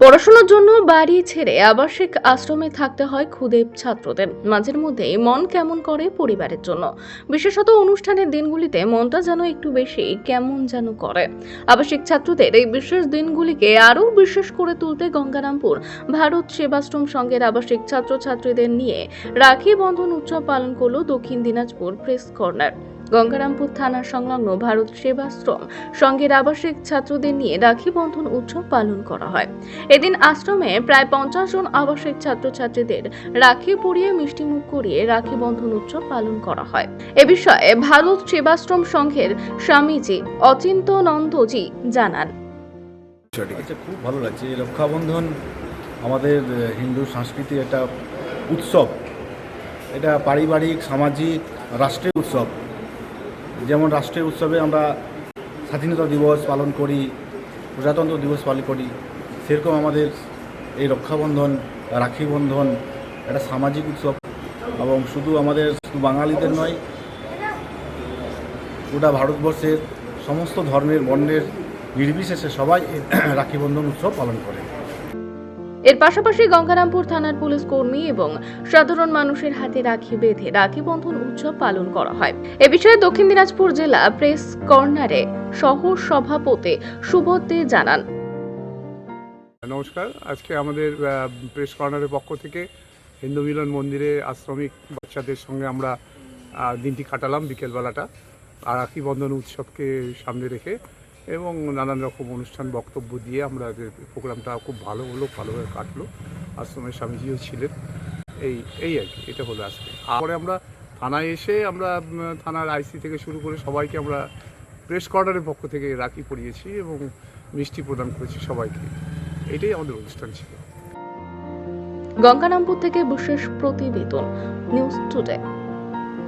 পড়াশোনার জন্য বাড়ি ছেড়ে আবাসিক আশ্রমে থাকতে হয় খুদে ছাত্রদের। মাঝের মধ্যেই মন কেমন করে পরিবারের জন্য। বিশেষত অনুষ্ঠানের দিনগুলিতে মনটা যেন একটু বেশি কেমন যেন করে। আবাসিক ছাত্রদের এই বিশেষ দিনগুলিকে আরও বিশেষ করে তুলতে গঙ্গারামপুর ভারত সেবাশ্রম সংঘের আবাসিক ছাত্রছাত্রীদের নিয়ে রাখি বন্ধন উৎসব পালন করল দক্ষিণ দিনাজপুর প্রেস কর্নার। গঙ্গারামপুর থানার সংলগ্ন ভারত সেবাশ্রম সংঘের আবাসিক ছাত্রদের নিয়ে রাখি বন্ধন উৎসব পালন করা হয়। এদিন আশ্রমে প্রায় পঞ্চাশ জন আবাসিক ছাত্রছাত্রীদের রাখি পরিয়ে মিষ্টিমুখ করিয়ে রাখি বন্ধন উৎসব পালন করা হয়। এ বিষয়ে ভারত সেবাশ্রম সংঘের স্বামীজি অচিন্তনন্দজি জানান। আচ্ছা খুব ভালো লাগছে। রক্ষাবন্ধন আমাদের হিন্দু সংস্কৃতির একটা উৎসব। এটা পারিবারিক, সামাজিক, রাষ্ট্রীয় উৎসব। যেমন রাষ্ট্রীয় উৎসবে আমরা স্বাধীনতা দিবস পালন করি, প্রজাতন্ত্র দিবস পালন করি, সেরকম আমাদের এই রক্ষাবন্ধন, রাখি বন্ধন একটা সামাজিক উৎসব। এবং শুধু আমাদের শুধু বাঙালিদের নয়, গোটা ভারতবর্ষের সমস্ত ধর্মের, বর্ণের নির্বিশেষে সবাই এই রাখি বন্ধন উৎসব পালন করে। এর পাশাপাশি গঙ্গারামপুর থানার পুলিশ কর্মী এবং সাধারণ মানুষের হাতে রাখি বেঁধে রাখি বন্ধন উৎসব পালন করা হয়। এ বিষয়ে দক্ষিণ দিনাজপুর জেলা প্রেস কর্নারে সহ সভাপতি সুবোধ দে জানান। নমস্কার, আজকে আমাদের প্রেস কর্নারের পক্ষ থেকে হিন্দু মিলন মন্দিরে আশ্রমিক বাচ্চাদের সঙ্গে আমরা দিনটি কাটালাম বিকেলবেলাটা। আর রাখি বন্ধন উৎসবকে সামনে রেখে এবং নানান রকম অনুষ্ঠান বক্তব্য দিয়ে আমরা প্রোগ্রামটা খুব ভালো হলো ভালোভাবে কাটলো। আশ্রমের স্বামীজিও ছিলেন। এই এই আর কি, এটা হলো আজকে। তারপরে আমরা থানায় এসে আমরা থানার আইসি থেকে শুরু করে সবাইকে আমরা প্রেস কর্নারের পক্ষ থেকে রাখি পরিয়েছি এবং মিষ্টি প্রদান করেছি সবাইকে। এটাই আমাদের অনুষ্ঠান ছিল। গঙ্গারামপুর থেকে বিশেষ প্রতিবেদন, নিউজ টুডে।